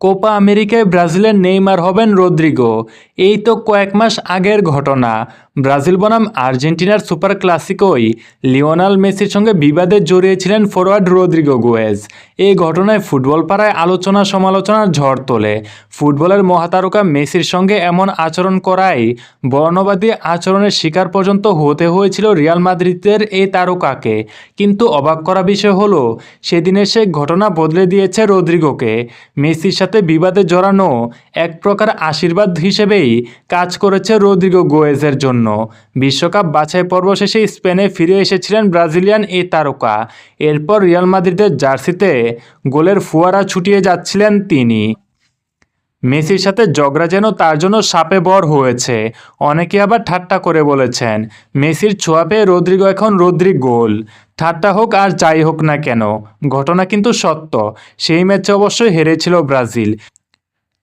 Copa আমেরিকায় ব্রাজিলের Neymar হবেন রদ্রিগো। এই তো কয়েক মাস আগের ঘটনা। ব্রাজিল বনাম আর্জেন্টিনার সুপার ক্লাসিকোই। লিওনাল মেসির সঙ্গে বিবাদে জড়িয়েছিলেন ফরোয়ার্ড রদ্রিগো গোয়েজ। এই ঘটনায় ফুটবল পাড়ায় আলোচনা সমালোচনার ঝড় তোলে। ফুটবলের মহাতারকা মেসির সঙ্গে এমন আচরণ করাই বর্ণবাদী আচরণের শিকার পর্যন্ত হতে হয়েছিল রিয়াল মাদ্রিদের এই তারকাকে। কিন্তু অবাক করা বিষয় হলো, সেদিনের সেই ঘটনা বদলে দিয়েছে রদ্রিগোকে। মেসির বিবাদে জড়ানো এক প্রকার আশীর্বাদ হিসেবেই কাজ করেছে রদ্রিগো গোয়েজের জন্য। বিশ্বকাপ বাছাই পর্ব শেষে স্পেনে ফিরে এসেছিলেন ব্রাজিলিয়ান এই তারকা। এরপর রিয়াল মাদ্রিদের জার্সিতে গোলের ফুয়ারা ছুটিয়ে যাচ্ছিলেন তিনি। মেসির সাথে ঝগড়া যেন তার জন্য সাপে বর হয়েছে। অনেকে আবার ঠাট্টা করে বলেছেন, মেসির ছোঁয়া পেয়ে রদ্রিগো এখন রদ্রিগ গোল। ঠাট্টা হোক আর যাই হোক না কেন, ঘটনা কিন্তু সত্য। সেই ম্যাচে অবশ্যই হেরেছিল ব্রাজিল।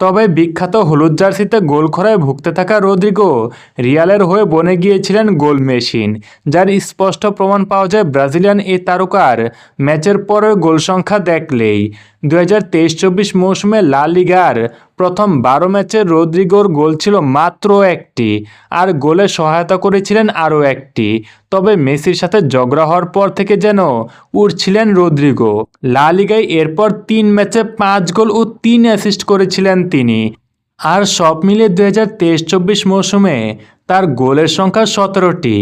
তবে বিখ্যাত হলুদ জার্সিতে গোল খরায় ভুগতে থাকা রদ্রিগো, রিয়ালের হয়ে বনে গিয়েছিলেন গোল মেশিন, যার স্পষ্ট প্রমাণ পাওয়া যায় ব্রাজিলিয়ান এই তারকার। ম্যাচের পরে গোল সংখ্যা দেখলেই। দু হাজার তেইশ চব্বিশ মৌসুমে লা লিগার প্রথম বারো ম্যাচে রদ্রিগোর গোল ছিল মাত্র একটি আর গোলে সহায়তা করেছিলেন আরও একটি। তবে মেসির সাথে ঝগড়া হওয়ার পর থেকে যেন উঠছিলেন রদ্রিগো। লা লিগায় এরপর তিন ম্যাচে পাঁচ গোল ও তিন অ্যাসিস্ট করেছিলেন তিনি। আর সব মিলিয়ে দু হাজার তেইশ চব্বিশ মৌসুমে তার গোলের সংখ্যা সতেরোটি।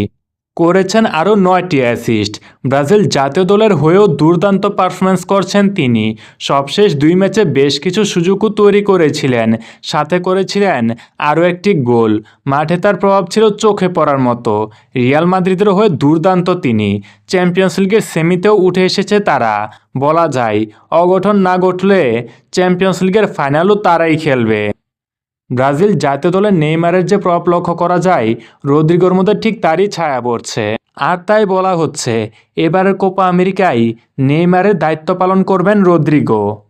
করেছেন আরও নয়টি অ্যাসিস্ট। ব্রাজিল জাতীয় দলের হয়েও দুর্দান্ত পারফরমেন্স করছেন তিনি। সবশেষ দুই ম্যাচে বেশ কিছু সুযোগও তৈরি করেছিলেন। সাথে করেছিলেন আরও একটি গোল। মাঠে তার প্রভাব ছিল চোখে পড়ার মতো। রিয়াল মাদ্রিদের হয়ে দুর্দান্ত তিনি। চ্যাম্পিয়ন্স লিগের সেমিতেও উঠে এসেছে তারা। বলা যায় অগঠন না ঘটলে চ্যাম্পিয়ন্স লিগের ফাইনালও তারাই খেলবে। ব্রাজিল জাতীয় দলের নেইমারের যে প্রভাব লক্ষ্য করা যায়, রদ্রিগোর মধ্যে ঠিক তারই ছায়া পড়ছে। আর তাই বলা হচ্ছে, এবারের কোপা আমেরিকায় নেইমারের দায়িত্ব পালন করবেন রদ্রিগো।